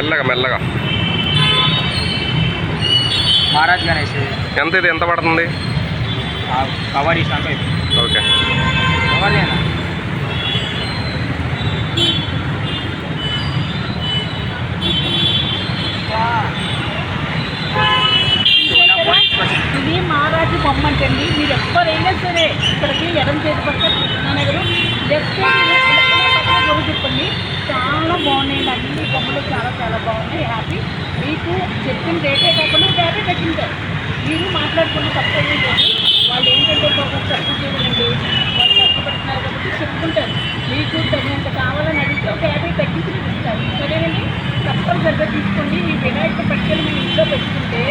మెల్లగా మెల్లగా. మహారాజ్ గణేష్. ఎంత ఇది? ఎంత పడుతుంది? Cover okay. కవర్ ఇది మహారాజు బొమ్మ అంటండి మీరు ఎవరైనా సరే ఇక్కడికి ఎడం చేతి పక్క కృష్ణానగర్ లెఫ్ట్ పక్కన గురు బాగున్నాయండి అన్ని బొమ్మలు చాలా చాలా బాగున్నాయి. హ్యాపీ మీకు చెప్పిన రేటే కాకుండా హ్యాపీ తగ్గింటారు మీరు మాట్లాడుకున్న తప్పేమీ లేదు. వాళ్ళు ఏంటంటే పాపం తప్పు చేయాలండి వాళ్ళు కష్టపడుతున్నారు కాబట్టి చెప్పుకుంటారు. మీకు తగినంత కావాలని అడిగితే ఒక యాభై తగ్గించి ఇస్తారు సరేనండి? తప్పనిసరిగా తీసుకోండి. ఈ వినాయక పట్టుకెళ్ళి మీ ఇంట్లో పెట్టుకుంటే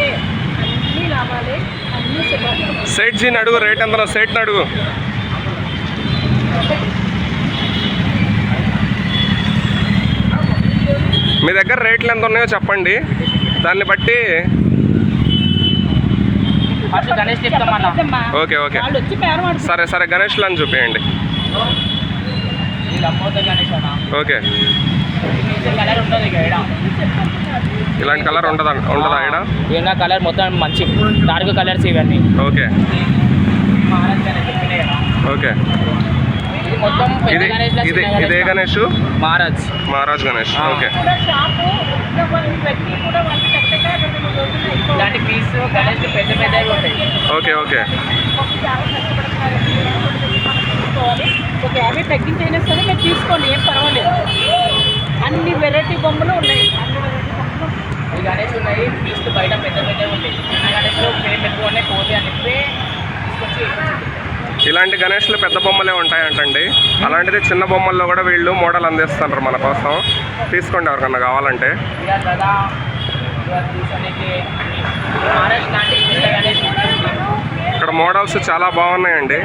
అన్నీ లాభాలే అన్నీ శుభాలు. సేట్ జీని అడుగు రేట్ ఎంత సేట్ని అడుగు. మీ దగ్గర రేట్లు ఎంత ఉన్నాయో చెప్పండి. దాన్ని బట్టి ఓకే, ఓకే. సరే సరే గణేష్లు అని చూపించండి ఓకే. ఇలాంటి కలర్ ఉండదా ఉండదా ఇక్కడ ఈయన కలర్ మొత్తం మంచి డార్క్ కలర్స్ ఇవన్నీ. ఓకే. ఓకే. ఇది మొత్తం పెద్ద ఇది ఇది గణేష్? మహారాజ్. మహారాజ్ గణేష్ ఆ. ఓకే. పెద్ద ఓకే ఓకే. ఒక యాభై తగ్గించైనా సరే మీరు తీసుకోండి ఏం పర్వాలేదు. అన్ని వెరైటీ బొమ్మలు ఉన్నాయి. ఈ గణేష్ ఉన్నాయి పీస్ బయట పెద్ద పెద్దవి ఉంటాయి. చిన్న గణేష్లో పేరు ఉన్నాయి పోతే అని చెప్పి తీసుకొచ్చి ఇలాంటి గణేష్లు పెద్ద బొమ్మలే ఉంటాయంటండి. అలాంటిది చిన్న బొమ్మల్లో కూడా వీళ్ళు మోడల్ అందిస్తున్నారు మన కోసం. తీసుకోండి ఎవరికన్నా కావాలంటే. ఇక్కడ మోడల్స్ చాలా బాగున్నాయండి.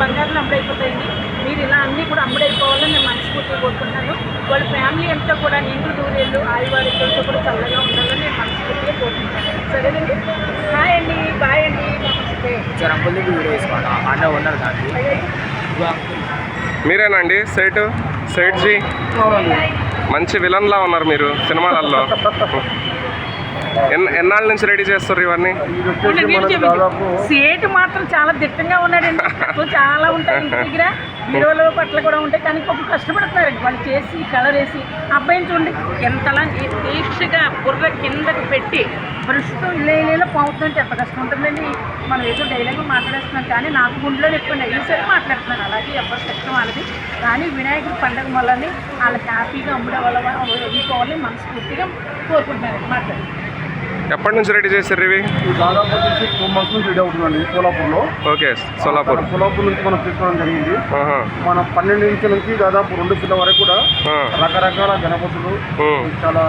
బంగారులు అమ్ముడైపోతాయండి. మీరు ఇలా అన్నీ కూడా అమ్ముడైపోవాలని నేను మనస్ఫూర్తిగా కోరుకుంటున్నాను. వాళ్ళ ఫ్యామిలీ అంతా కూడా నిండు దూరేళ్ళు ఆయువారితో కూడా చల్లగా ఉండాలని నేను మనస్ఫూర్తిగా కోరుకుంటున్నాను. సరేనండి? హాయ్ అండి బాయ్ అండి నమస్తే. వీడియో వేసుకోండి ఆడ ఉన్నారు మీరేనండి సేటు? సేట్ జీ మంచి విలన్లా ఉన్నారు మీరు సినిమాలలో ఎన్నాళ్ళ నుంచి రెడీ చేస్తారు ఇవన్నీ? సేటు మాత్రం చాలా దిట్టంగా ఉన్నాడండి. చాలా ఉంటాయి ఇంటి దగ్గర. విలువల పట్ల కూడా ఉంటాయి. కానీ కొంచెం కష్టపడుతున్నారండి. వాళ్ళు చేసి కలర్ వేసి అబ్బాయిని చూడండి. ఎంతలా దీక్షగా బుర్ర కిందకి పెట్టి ప్రస్తుతం ఇళ్ళ ఇళ్ళలో పోతుందంటే ఎంత కష్టం ఉంటుందండి. మనం ఏదో డైలాగ్ మాట్లాడేస్తున్నాం. కానీ నాకు గుండెలో ఎక్కువ అయ్యేసరికి మాట్లాడుతున్నాను. అలాగే ఎవరి కష్టం వాళ్ళది. కానీ వినాయకుడి పండుగ వల్లని వాళ్ళకి హ్యాపీగా అమ్ముడే వల్ల వదులుకోవాలని మనస్ఫూర్తిగా కోరుకుంటున్నారండి మాట్లాడి ఎప్పటి నుంచి రెడీ చేశారు ఇవి దాదాపు వచ్చేసి టూ మంత్స్ నుంచి రెడీ అవుతుందండి సోలాపూర్లో ఓకే సోలాపూర్ సోలాపూర్ నుంచి మనం తీసుకోవడం జరిగింది. మన పన్నెండు ఇంచుల నుంచి దాదాపు రెండు ఫీట్ల వరకు కూడా. రకరకాల గణపతులు. చాలా